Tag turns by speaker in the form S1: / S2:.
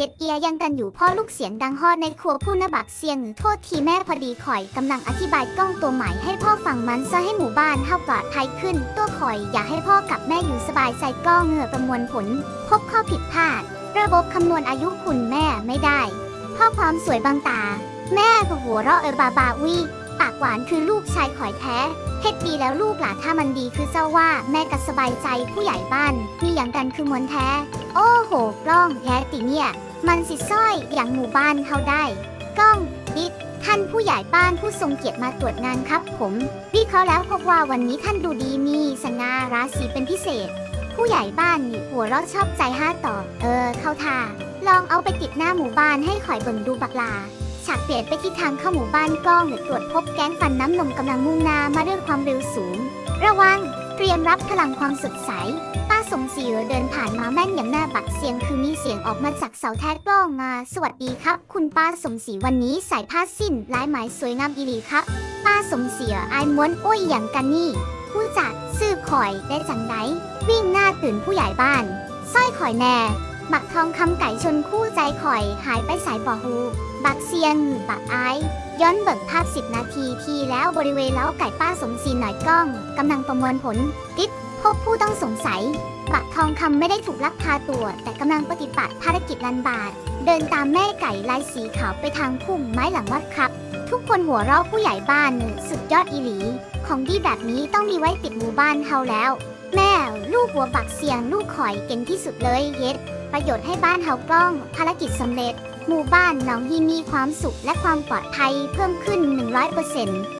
S1: เฮ็ดเอียยังกันอยู่พ่อลูกเสียงดังฮอดในครัวผู้นบักเสียงโทษทีแม่พอดีข่อยกำลังอธิบายกล้องตัวใหม่ให้พ่อฟังมันซะให้หมู่บ้านเฮาปลอดภัยขึ้น ตัวข่อยอยากให้พ่อกับแม่อยู่สบายใจกล้องเหงื่อประมวลผล พบข้อผิดพลาด ระบบคำนวณอายุคุณแม่ไม่ได้ พ่อพร้อมสวยบางตา แม่ก็หัวเราะเออบาบาวิปากหวานคือลูกชายข่อยแท้เฮ็ดดีแล้วลูกหล่ะถ้ามันดีคือเจ้าว่าแม่ก็สบายใจผู้ใหญ่บ้านมีอย่างกันคือมวลแท้ โอ้โหกล้องแท้ติเนี่ย มันสิซ้อยอย่างหมู่บ้านเขาได้กล้องดิดท่านผู้ใหญ่บ้านผู้ทรงเกียรติมาตรวจงานครับ ผมวิเคราะห์แล้วพบว่าวันนี้ท่านดูดีมีสง่าราศีเป็นพิเศษ ผู้ใหญ่บ้านนี่หัวเราะชอบใจห้าต่อ เออ เข้าท่าลองเอาไปติดหน้าหมู่บ้านให้ข่อยเบิ่งดูบักลาฉากเปลี่ยนไปที่ทางเข้าหมู่บ้านกล้องหรือตรวจพบแก๊งฟันน้ำนมกำลังมุ่งหน้ามาด้วยความเร็วสูง ระวัง เตรียมรับพลังความสดใส ป้าสมศรีเดินผ่านมาแม่นอย่างหน้าบัดเสียงคือมีเสียงออกมาจากเสาแท้กล้องมา สวัสดีครับ คุณป้าสมศรีวันนี้ใส่ผ้าสิ้นลายไหมสวยงามอีหลีครับ ป้าสมศรีอายม้วนโอ้ยอย่างกันนี่ ผู้จัดซื้อข่อยได้จังไดวิ่งหน้าตื่นผู้ใหญ่บ้านสร้อยข่อยแน่ บักทองคำไก่ชนคู่ใจข่อยหายไปสายบ่อฮู บักเซียงบักไอยย้อนเบิกภาพ 10 นาทีที่แล้วบริเวณเล้าไก่ป้าสมศรีหน่อยกล้องกำลังประมวลผลติดพบผู้ต้องสงสัย บักทองคำไม่ได้ถูกลักพาตัว แต่กำลังปฏิบัติภารกิจลันบาท เดินตามแม่ไก่ลายสีขาวไปทางพุ่มไม้หลังวัดครับ ทุกคนหัวเราะผู้ใหญ่บ้านสุดยอดอีหลี ของดีแบบนี้ต้องมีไว้ติดหมู่บ้านเฮาแล้ว แม่ลูกหัวปักเสียงลูกข่อยเก่งที่สุดเลยเย็ด ประโยชน์ให้บ้านเฮากล้อง ภารกิจสำเร็จ หมู่บ้านหนองฮีมีความสุขและความปลอดภัยเพิ่มขึ้น 100%